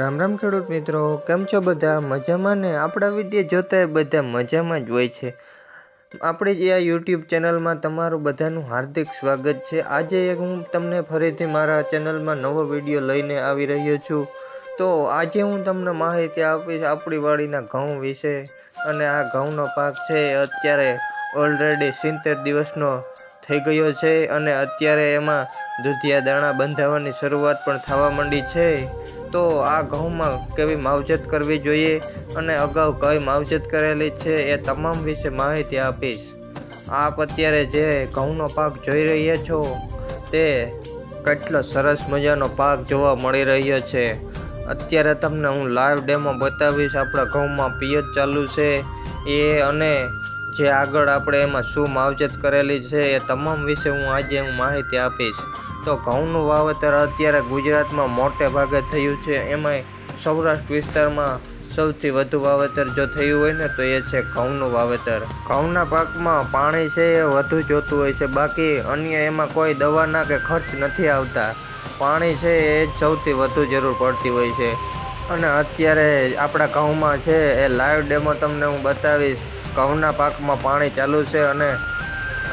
રામ રામ ખેડૂત મિત્રો, કેમ છો બધા? મજામાં ને? આપણા વીડિયો જોતા બધા મજામાં જ હોય છે. આપણે જે આ યુટ્યુબ ચેનલમાં તમારું બધાનું હાર્દિક સ્વાગત છે. આજે એક હું તમને ફરીથી મારા ચેનલમાં નવો વીડિયો લઈને આવી રહ્યો છું. તો આજે હું તમને માહિતી આપીશ આપણી વાડીના ઘઉં વિશે. અને આ ઘઉંનો પાક છે, અત્યારે ઓલરેડી સિત્તેર દિવસનો થઈ ગયો છે. અને અત્યારે એમાં દૂધિયા દાણા બંધાવવાની શરૂઆત પણ થવા માંડી છે. તો આ ઘઉંમાં કેવી માવજત કરવી જોઈએ અને અગાઉ કઈ માવજત કરેલી છે એ તમામ વિશે માહિતી આપીશ. આપ અત્યારે જે ઘઉંનો પાક જોઈ રહ્યા છો, તે કેટલો સરસ મજાનો પાક જોવા મળી રહ્યો છે. અત્યારે તમને હું લાઈવ ડેમો બતાવીશ આપણા ઘઉંમાં પિયત ચાલુ છે. એ અને જે આગળ આપણે એમાં શું માવજત કરેલી છે એ તમામ વિશે હું આજે હું માહિતી આપીશ. તો ઘઉંનું વાવેતર અત્યારે ગુજરાતમાં મોટે ભાગે થયું છે. એમાંય સૌરાષ્ટ્ર વિસ્તારમાં સૌથી વધુ વાવેતર જો થયું હોય ને તો એ છે ઘઉંનું વાવેતર. ઘઉંના પાકમાં પાણી છે એ વધુ જોતું હોય છે. બાકી અન્ય એમાં કોઈ દવાના કે ખર્ચ નથી આવતા. પાણી છે એ જ સૌથી વધુ જરૂર પડતી હોય છે. અને અત્યારે આપણા ઘઉંમાં છે એ લાઈવ ડેમો તમને હું બતાવીશ. ઘઉંના પાકમાં પાણી ચાલુ છે અને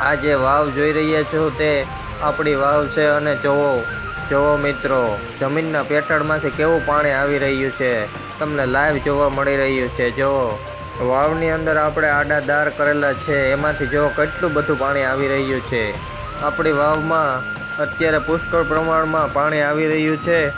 આ જે વાવ જોઈ રહ્યા છો તે આપણી વાવ છે અને જોવો જોવો મિત્રો, જમીનના પેટાળમાંથી કેવું પાણી આવી રહ્યું છે? તમને લાઈવ જોવા મળી રહ્યું છે, જોવો. વાવની અંદર આપણે આડા દાર કરેલા છે, એમાંથી જો કેટલું બધું પાણી આવી રહ્યું છે. આપણી વાવમાં અત્યારે પુષ્કળ પ્રમાણમાં પાણી આવી રહ્યું છે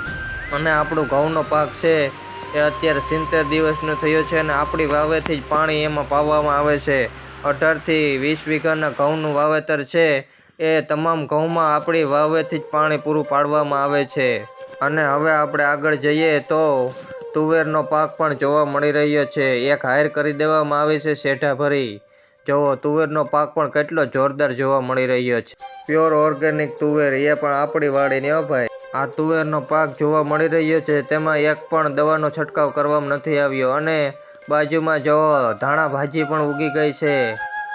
અને આપણું ઘઉંનો પાક છે એ અત્યારે સિત્તેર દિવસનો થયો છે અને આપણી વાવેથી જ પાણી એમાં પાવામાં આવે છે. અઢારથી વીસ વીઘાના ઘઉંનું વાવેતર છે એ તમામ ઘઉંમાં આપણી વાવેથી જ પાણી પૂરું પાડવામાં આવે છે. અને હવે આપણે આગળ જઈએ તો તુવેરનો પાક પણ જોવા મળી રહ્યો છે. એક હાયર કરી દેવામાં આવી છે શેઠા ભરી જોવો તુવેરનો પાક પણ કેટલો જોરદાર જોવા મળી રહ્યો છે. પ્યોર ઓર્ગેનિક તુવેર, એ પણ આપણી વાડીની હો ભાઈ. આ તુવેરનો પાક જોવા મળી રહ્યો છે, તેમાં એક પણ દવાનો છંટકાવ કરવામાં નથી આવ્યો. અને બાજુમાં જુઓ, ધાણા ભાજી પણ ઉગી ગઈ છે.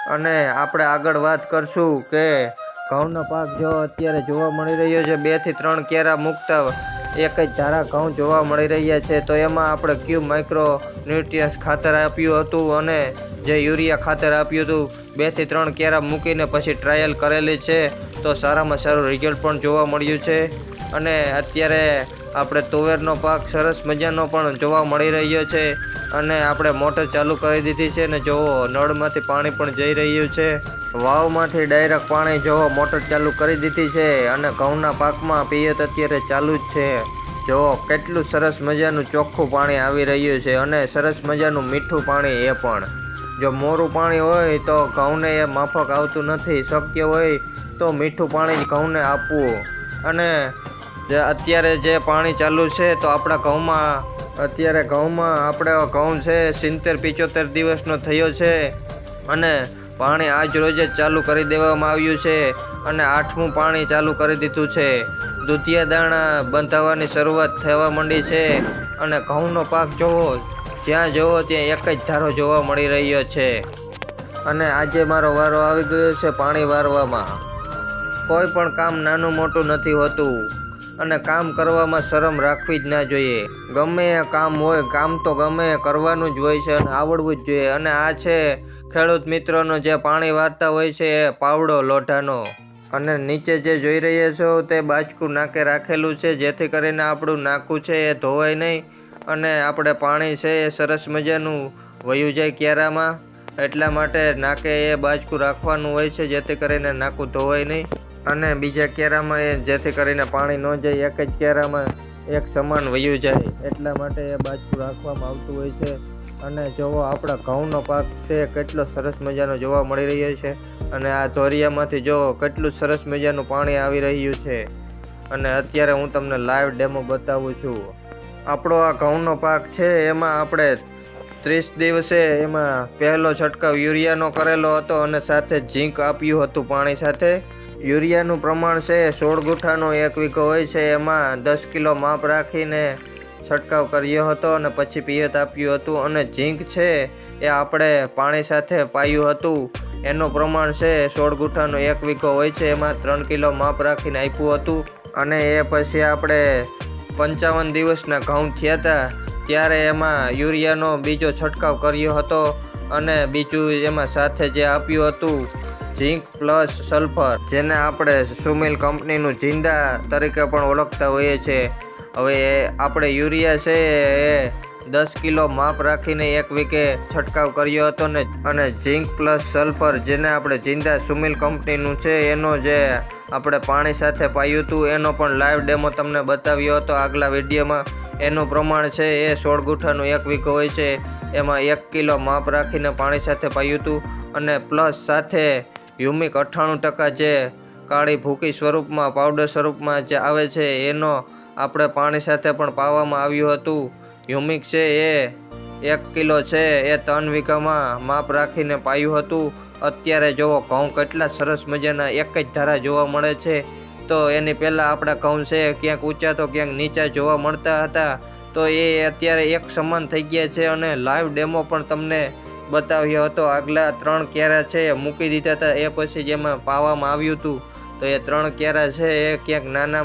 અને આપણે આગળ વાત કરશું કે ઘઉંનો પાક જો અત્યારે જોવા મળી રહ્યો છે, બેથી ત્રણ કેરા મૂકતા એક જ ધારા ઘઉં જોવા મળી રહ્યા છે. તો એમાં આપણે ક્યુ માઇક્રો ન્યુટ્રિયન્સ ખાતર આપ્યું હતું અને જે યુરિયા ખાતર આપ્યું હતું, બેથી ત્રણ કેરા મૂકીને પછી ટ્રાયલ કરેલી છે. તો સારામાં સારું રિઝલ્ટ પણ જોવા મળ્યું છે. અને અત્યારે આપણે તુવેરનો પાક સરસ મજાનો પણ જોવા મળી રહ્યો છે. અને આપણે મોટર ચાલુ કરી દીધી છે ને જોવો, નળમાંથી પાણી પણ જઈ રહ્યું છે. વાવમાંથી ડાયરેક્ટ પાણી જોવો, મોટર ચાલુ કરી દીધી છે અને ઘઉંના પાકમાં પિયત અત્યારે ચાલુ જ છે. જોવો, કેટલું સરસ મજાનું ચોખ્ખું પાણી આવી રહ્યું છે અને સરસ મજાનું મીઠું પાણી એ પણ. જો મોરું પાણી હોય તો ઘઉંને એ માફક આવતું નથી, શક્ય હોય તો મીઠું પાણી ઘઉંને આપવું. અને જે અત્યારે જે પાણી ચાલુ છે તો આપણા ઘઉંમાં, અત્યારે ઘઉંમાં આપણે ઘઉં છે સિત્તેર પિચોતેર દિવસનો થયો છે. અને પાણી આજ રોજ જ ચાલુ કરી દેવામાં આવ્યું છે અને આઠમું પાણી ચાલુ કરી દીધું છે. દૂધિયા દાણા બંધાવવાની શરૂઆત થવા માંડી છે અને ઘઉંનો પાક જોવો, જ્યાં જોવો ત્યાં એક જ ધારો જોવા મળી રહ્યો છે. અને આજે મારો વારો આવી ગયો છે પાણી વારવામાં. કોઈ પણ કામ નાનું મોટું નથી હોતું અને કામ કરવામાં શરમ રાખવી જ ના જોઈએ. ગમે કામ હોય, કામ તો ગમે કરવાનું જ હોય છે અને આવડવું જ જોઈએ. અને આ છે ખેડૂત મિત્રોનો જે પાણી વારતા હોય છે એ પાવડો, લોઢાનો. અને નીચે જે જોઈ રહ્યા છો તે બાજકું નાકે રાખેલું છે, જેથી કરીને આપણું નાકું છે એ ધોવાય નહીં અને આપણે પાણી છે એ સરસ મજાનું વયું જાય ક્યારામાં. એટલા માટે નાકે એ બાજકું રાખવાનું હોય છે, જેથી કરીને નાકું ધોવાય નહીં અને બીજા કેરામાં એ જેથી કરીને પાણી ન જાય, એક જ કેરામાં એક સમાન વયું જાય. એટલા માટે એ બાજકું રાખવામાં આવતું હોય છે. અને જોવો, આપણા ઘઉંનો પાક છે, કેટલો સરસ મજાનો જોવા મળી રહ્યો છે. અને આ ધોરિયામાંથી જો કેટલું સરસ મજાનું પાણી આવી રહ્યું છે. અને અત્યારે હું તમને લાઈવ ડેમો બતાવું છું. આપણો આ ઘઉંનો પાક છે, એમાં આપણે ત્રીસ દિવસે એમાં પહેલો છંટકાવ યુરિયાનો કરેલો હતો અને સાથે ઝીંક આપ્યું હતું પાણી સાથે. યુરિયાનું પ્રમાણ છે, સોળ ગુઠાનો એક વીઘો હોય છે, એમાં દસ કિલો માપ રાખીને છંટકાવ કર્યો હતો અને પછી પિયત આપ્યું હતું અને ઝીંક છે એ આપણે પાણી સાથે પાયું હતું. એનું પ્રમાણ છે સોળ ગુઠાનો એક વીઘો હોય છે, એમાં ત્રણ કિલો માપ રાખીને આપ્યું હતું અને એ પછી આપણે પંચાવન દિવસના ઘઉં થયા હતા, ત્યારે એમાં યુરિયાનો બીજો છંટકાવ કર્યો હતો અને બીજું એમાં સાથે જે આપ્યું હતું, ઝીંક પ્લસ સલ્ફર, જેને આપણે સુમિલ કંપનીનું જિંદા તરીકે પણ ઓળખતા હોઈએ છીએ. હવે આપણે યુરિયા છે એ દસ કિલો માપ રાખીને એક વીકે છંટકાવ કર્યો હતો ને, અને ઝીંક પ્લસ સલ્ફર જેને આપણે જિંદા સુમિલ કંપનીનું છે, એનો જે આપણે પાણી સાથે પાયું હતું, એનો પણ લાઈવ ડેમો તમને બતાવ્યો હતો આગલા વિડીયોમાં. એનું પ્રમાણ છે એ સોળ ગુઠાનું એક વીક હોય છે, એમાં એક કિલો માપ રાખીને પાણી સાથે પાયું હતું, અને પ્લસ સાથે હ્યુમિક અઠ્ઠાણું ટકા જે કાળી ભૂકી સ્વરૂપમાં પાવડર સ્વરૂપમાં જે આવે છે, એનો આપણે પાણી સાથે પણ પાવામાં આવ્યું હતું. હ્યુમિક છે એ, એક કિલો છે એ ત્રણ વીઘામાં માપ રાખીને પાયું હતું. અત્યારે જોવો, ઘઉં કેટલા સરસ મજાના એક જ ધારા જોવા મળે છે. તો એની પહેલાં આપણા ઘઉં છે ક્યાંક ઊંચા તો ક્યાંક નીચા જોવા મળતા હતા. તો એ અત્યારે એક સમાન થઈ ગયા છે અને લાઈવ ડેમો પણ તમને બતાવ્યો હતો. આગલા ત્રણ કેરા છે એ મૂકી દીધા હતા. એ પછી જેમાં પાવામાં આવ્યું હતું. તો એ ત્રણ કેરા છે એ ક્યાંક નાના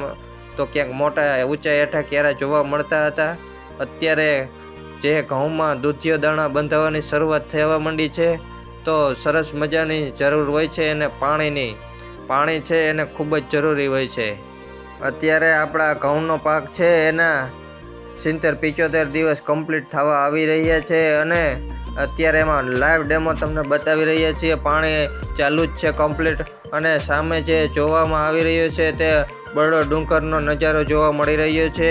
તો ક્યાંક મોટા ઊંચા હેઠા કેરા જોવા મળતા હતા? અત્યારે જે ઘઉંમાં દૂધિયો દાણા બંધાવવાની શરૂઆત થવા માંડી છે, તો સરસ મજાની જરૂર હોય છે અને પાણીની. પાણી છે એને ખૂબ જ જરૂરી હોય છે. અત્યારે આપણા ઘઉંનો પાક છે એના સિત્તેર પિચોતેર દિવસ કમ્પ્લીટ થવા આવી રહ્યા છે અને અત્યારે એમાં લાઈવ ડેમો તમને બતાવી રહ્યા છીએ. પાણી ચાલુ જ છે કમ્પ્લીટ અને સામે જે જોવામાં આવી રહ્યું છે તે બરડો ડુંગરનો નજારો જોવા મળી રહ્યો છે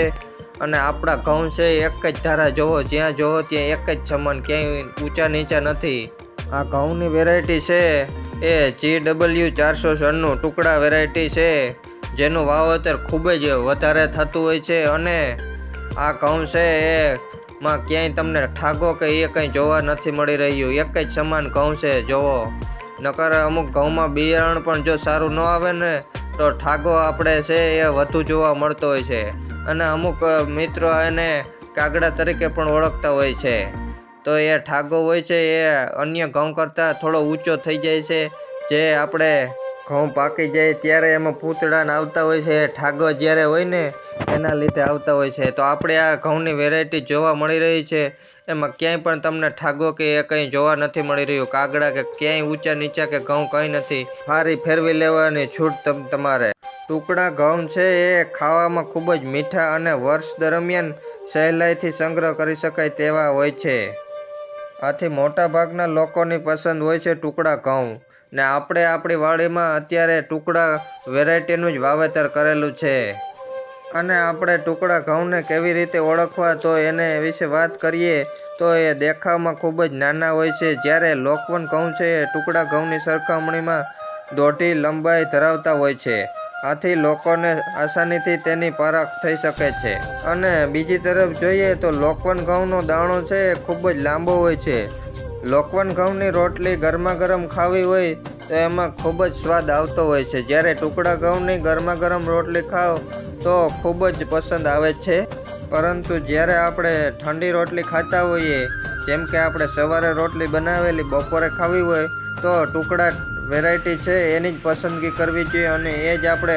અને આપણા ઘઉં છે એક જ ધારા જોવો, જ્યાં જોવો ત્યાં એક જ સમાન ક્યાંય ઊંચા નીચા નથી. આ ઘઉંની વેરાયટી છે એ જી ડબલ્યુ ચારસો સનનું ટુકડા વેરાયટી છે, જેનું વાવેતર ખૂબ જ વધારે થતું હોય છે અને આ ઘઉં છે એ માં ક્યાંય તમને ઠાગો કે એ કંઈ જોવા નથી મળી રહ્યું. એક જ સમાન ઘઉં છે, જોવો. નકર અમુક ઘઉંમાં બિયારણ પણ જો સારું ન આવે ને તો ઠાગો આપણે છે એ વધુ જોવા મળતો હોય છે. અને અમુક મિત્રો એને કાગડા તરીકે પણ ઓળખતા હોય છે. તો એ ઠાગો હોય છે એ અન્ય ઘઉં કરતાં થોડો ઊંચો થઈ જાય છે. જે આપણે ઘઉં પાકી જાય ત્યારે એમાં પૂતળાને આવતા હોય છે. ઠાગો જ્યારે હોય ને, એના લીધે આવતા હોય છે. તો આપણે આ ઘઉંની વેરાયટી જોવા મળી રહી છે. એમાં ક્યાંય પણ તમને ઠાગો કે એ કંઈ જોવા નથી મળી રહ્યું. કાગડા કે ક્યાંય ઊંચા નીચા કે ઘઉં કંઈ નથી. ફારી ફેરવી લેવાની છૂટ તમ, તમારે. ટુકડા ઘઉં છે એ ખાવામાં ખૂબ જ મીઠા અને વર્ષ દરમિયાન સહેલાઈથી સંગ્રહ કરી શકાય તેવા હોય છે. આથી મોટા ભાગના લોકોની પસંદ હોય છે ટુકડા ઘઉં. ને આપણે આપણી વાડીમાં અત્યારે ટુકડા વેરાયટીનું જ વાવેતર કરેલું છે. અને આપણે ટુકડા ઘઉંને કેવી રીતે ઓળખવા તો એને વિશે વાત કરીએ તો એ દેખાવમાં ખૂબ જ નાના હોય છે. જ્યારે લોકવન ઘઉં છે એ ટુકડા ઘઉંની સરખામણીમાં દોઢી લંબાઈ ધરાવતા હોય છે. આથી લોકોને આસાનીથી તેની પરખ થઈ શકે છે. અને બીજી તરફ જોઈએ તો લોકવન ઘઉંનો દાણો છે એ ખૂબ જ લાંબો હોય છે. લોકવન ઘઉંની રોટલી ગરમા ગરમ ખાવી હોય તો એમાં ખૂબ જ સ્વાદ આવતો હોય છે. જ્યારે ટુકડા ઘઉંની ગરમા ગરમ રોટલી ખાવ તો ખૂબ જ પસંદ આવે છે. પરંતુ જ્યારે આપણે ઠંડી રોટલી ખાતા હોઈએ, જેમ કે આપણે સવારે રોટલી બનાવેલી, બપોરે ખાવી હોય, તો ટુકડા વેરાયટી છે, એની જ પસંદગી કરવી જોઈએ અને એ જ આપણે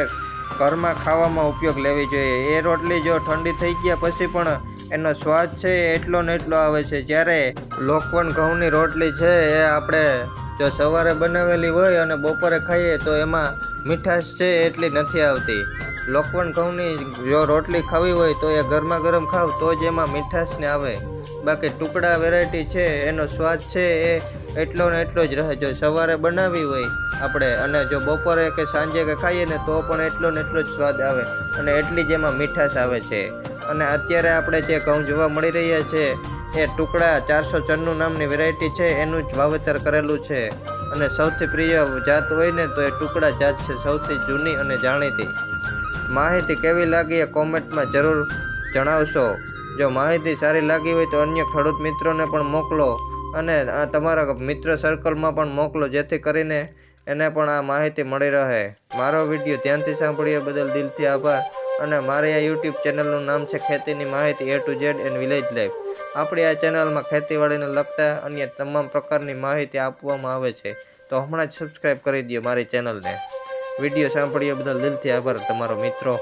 ઘરમાં ખાવામાં ઉપયોગ લેવી જોઈએ. એ રોટલી જો ઠંડી થઈ ગયા પછી પણ એનો સ્વાદ છે એટલો ને એટલો આવે છે. જ્યારે લોકવણ ઘઉંની રોટલી છે, એ આપણે જો સવારે બનાવેલી હોય અને બપોરે ખાઈએ, તો એમાં મીઠાશ છે, એટલી નથી આવતી. લોકવન ઘઉંની જો રોટલી ખાવી હોય તો એ ગરમા ગરમ ખાવ, તો જ એમાં મીઠાશ ને આવે. બાકી ટુકડા વેરાયટી છે, એનો સ્વાદ છે, એ એટલો ને એટલો જ રહે. જો સવારે બનાવી હોય આપણે, અને જો બપોરે કે સાંજે કે ખાઈએ ને, તો પણ એટલો ને એટલો જ સ્વાદ આવે. અને એટલી જ એમાં મીઠાશ આવે છે. અને અત્યારે આપણે જે ઘઉં જોવા મળી રહ્યા છે, એ ટુકડા ચારસો ચન્નું નામની વેરાયટી છે, એનું જ વાવેતર કરેલું છે. અને સૌથી પ્રિય જાત હોય ને, તો એ ટુકડા જાત છે, સૌથી જૂની અને જાણીતી. માહિતી કેવી લાગી એ કોમેન્ટમાં જરૂર જણાવશો. જો માહિતી સારી લાગી હોય તો અન્ય ખેડૂત મિત્રોને પણ મોકલો અને તમારા મિત્ર સર્કલમાં પણ મોકલો જેથી કરીને એને પણ આ માહિતી મળી રહે. મારો વીડિયો ધ્યાનથી સાંભળ્યા બદલ દિલથી આભાર અને મારી આ યુટ્યુબ ચેનલનું નામ છે ખેતીની માહિતી A to Z and village life આપણી આ ચેનલમાં ખેતીવાડીને લગતા અન્ય તમામ પ્રકારની માહિતી આપવામાં આવે છે. તો હમણાં જ સબસ્ક્રાઈબ કરી દો મારી ચેનલને. વીડિયો સાંભળ્યો બદલ દિલથી આભાર તમારો મિત્રો.